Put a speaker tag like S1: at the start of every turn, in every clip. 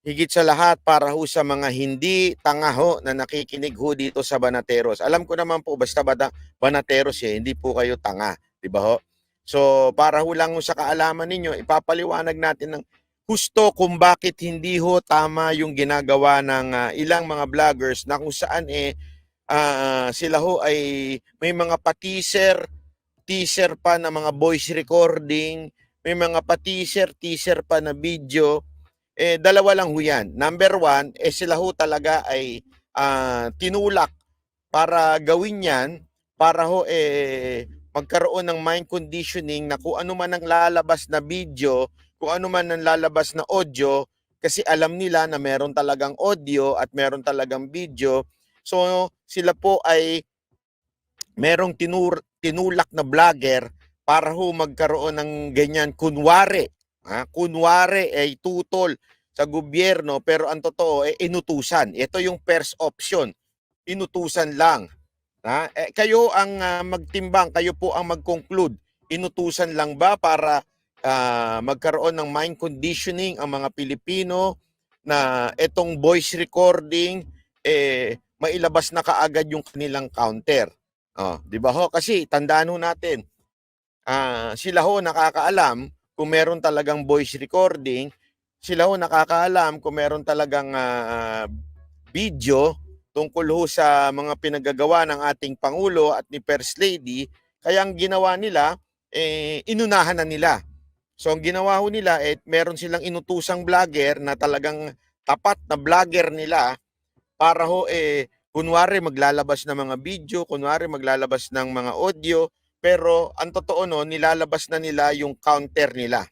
S1: higit sa lahat para ho sa mga hindi tanga ho na nakikinig ho dito sa Banateros. Alam ko naman po basta bata, Banateros eh, hindi po kayo tanga, 'di ba ho? So para ho lang ho sa kaalaman ninyo, ipapaliwanag natin ng husto kung bakit hindi ho tama yung ginagawa ng ah, ilang mga vloggers na kung saan eh ah, sila ho ay may mga pa-teaser, teaser pa na mga voice recording, may mga pa-teaser, teaser pa na video eh dalawa lang ho yan. Number one, eh sila ho talaga ay ah, tinulak para gawin yan para ho eh magkaroon ng mind conditioning na kung ano man ang lalabas na video, kung ano man ang lalabas na audio, kasi alam nila na meron talagang audio at meron talagang video. So sila po ay merong tinur, tinulak na vlogger para ho magkaroon ng ganyan kunwari. Ha? Kunwari ay tutol sa gobyerno pero ang totoo ay inutusan. Ito yung first option. Inutusan lang. Ha? Eh, kayo ang ah, magtimbang, kayo po ang mag-conclude. Inutusan lang ba para ah, magkaroon ng mind conditioning ang mga Pilipino na itong voice recording eh mailabas na kaagad yung kanilang counter. Oh, 'di ba ho? Kasi tandaan ho natin, ah sila ho nakakaalam kung meron talagang voice recording, sila ho nakakaalam kung meron talagang ah, video tungkol ho sa mga pinagagawa ng ating Pangulo at ni First Lady, kaya ang ginawa nila, eh, inunahan na nila. So ang ginawa ho nila, eh, meron silang inutusang vlogger na talagang tapat na vlogger nila para ho, eh, kunwari maglalabas ng mga video, kunwari maglalabas ng mga audio, pero ang totoo no, nilalabas na nila yung counter nila.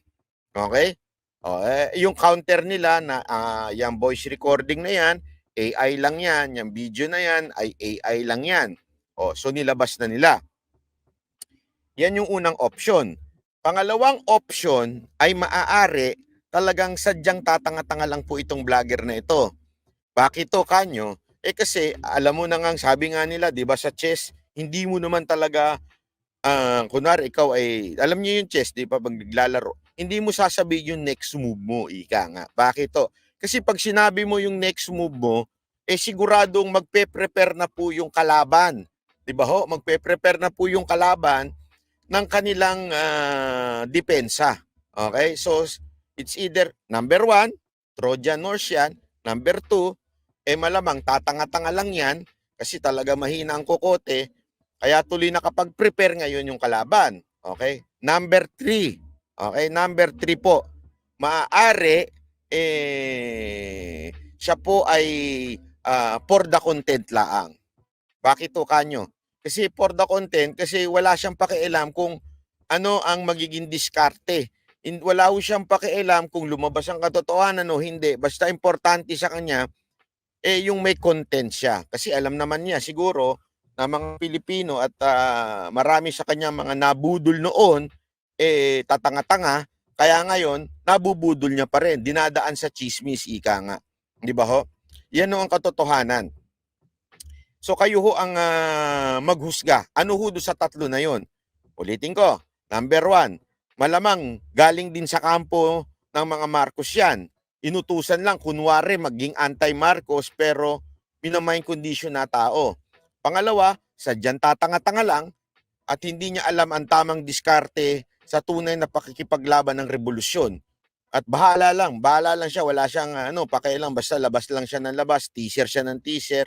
S1: Okay? O, eh, yung counter nila na ah, yung voice recording na yan, AI lang yan, yung video na yan ay AI lang yan. O, so nilabas na nila. Yan yung unang option. Pangalawang option ay maaari talagang sadyang tatanga-tanga lang po itong vlogger na ito. Bakit to kanyo? Eh kasi alam mo na nga, sabi nga nila, 'di ba sa chess, hindi mo naman talaga ah kunwari ikaw ay alam niyo yung chess, 'di ba, pag naglalaro, hindi mo sasabihin yung next move mo, ika nga. Bakit to? Kasi pag sinabi mo yung next move mo, eh siguradong magpe-prepare na po yung kalaban. 'Di ba ho? Magpe-prepare na po yung kalaban ng kanilang ah, depensa. Okay? So it's either number one, Trojan horse yan. Number two, eh malamang tatanga-tanga lang yan kasi talaga mahina ang kokote. Kaya tuloy nakapag-prepare ngayon yung kalaban. Okay? Number three. Okay? Number three po. Maaari, eh, siya po ay ah, for the content laang. Bakit to kanyo? Kasi for the content, kasi wala siyang pakialam kung ano ang magiging diskarte. In, wala ho siyang pakialam kung lumabas ang katotohanan o hindi. Basta importante sa kanya, eh yung may content siya. Kasi alam naman niya siguro na mga Pilipino at ah, marami sa kanya mga nabudol noon, eh tatanga-tanga. Kaya ngayon, nabubudol niya pa rin. Dinadaan sa chismis, ika nga. Di ba ho? Yan ho ang katotohanan. So kayo ho ang ah, maghusga. Ano ho doon sa tatlo na yon? Ulitin ko. Number one, malamang galing din sa kampo ng mga Marcos yan. Inutusan lang, kunwari maging anti-Marcos pero minamind condition na tao. Pangalawa, sadyang tatanga-tanga lang at hindi niya alam ang tamang diskarte sa tunay na pakikipaglaban ng revolusyon. At bahala lang, bahala lang siya, wala siyang ano, pakialam, basta labas lang siya ng labas, teaser siya ng teaser.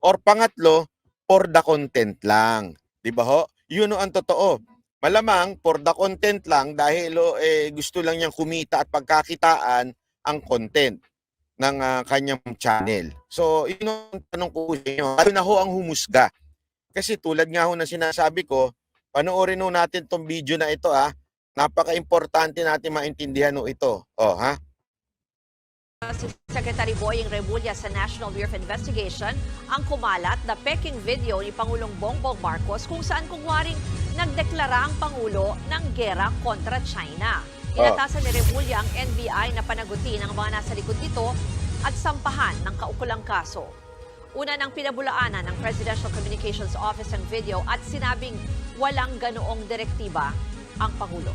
S1: Or pangatlo, for the content lang. Di ba ho? Yun ang totoo. Malamang for the content lang dahil oh, eh, gusto lang niyang kumita at pagkakitaan ang content ng ah, kanyang channel. So, yun ang tanong ko sa inyo. Kayo na ho ang humusga. Kasi tulad nga ho na sinasabi ko, panoorin ho natin tong video na ito ah. Napaka-importante natin maintindihan ho ito. Oh, ha?
S2: Si Secretary Boying Remulla sa National Bureau of Investigation ang kumalat na peking video ni Pangulong Bongbong Marcos kung saan kungwaring nagdeklara ang Pangulo ng gera kontra China. Inatasan ni Remulla ang NBI na panagutin ang mga nasa likod nito at sampahan ng kaukulang kaso. Una nang pinabulaanan ng Presidential Communications Office ang video at sinabing walang ganoong direktiba ang Pangulo.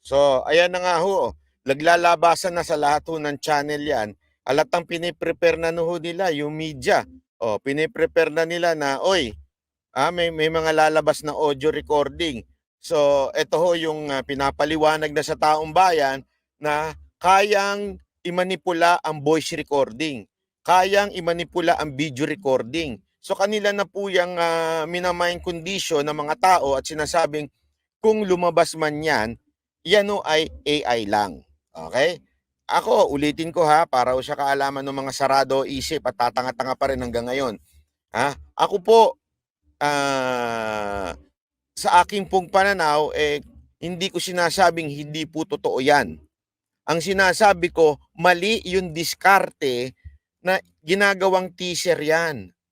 S1: So, ayan na nga ho. naglalabasan na sa lahat ho ng channel yan, alatang piniprepare na ho nila yung media. O, piniprepare na nila na, oy, ah, may, may mga lalabas na audio recording. So, ito ho yung ah, pinapaliwanag na sa taong bayan na kayang imanipula ang voice recording. Kayang imanipula ang video recording. So, kanila na po yung uh, minamind condition ng mga tao at sinasabing kung lumabas man yan, yan ho ay AI lang. Okay? Ako, ulitin ko ha, para sa kaalaman ng mga sarado isip at tatanga-tanga pa rin hanggang ngayon. Ha? Ako po, ah, sa aking pong pananaw, eh, hindi ko sinasabing hindi po totoo yan. Ang sinasabi ko, mali yung diskarte na ginagawang teaser yan.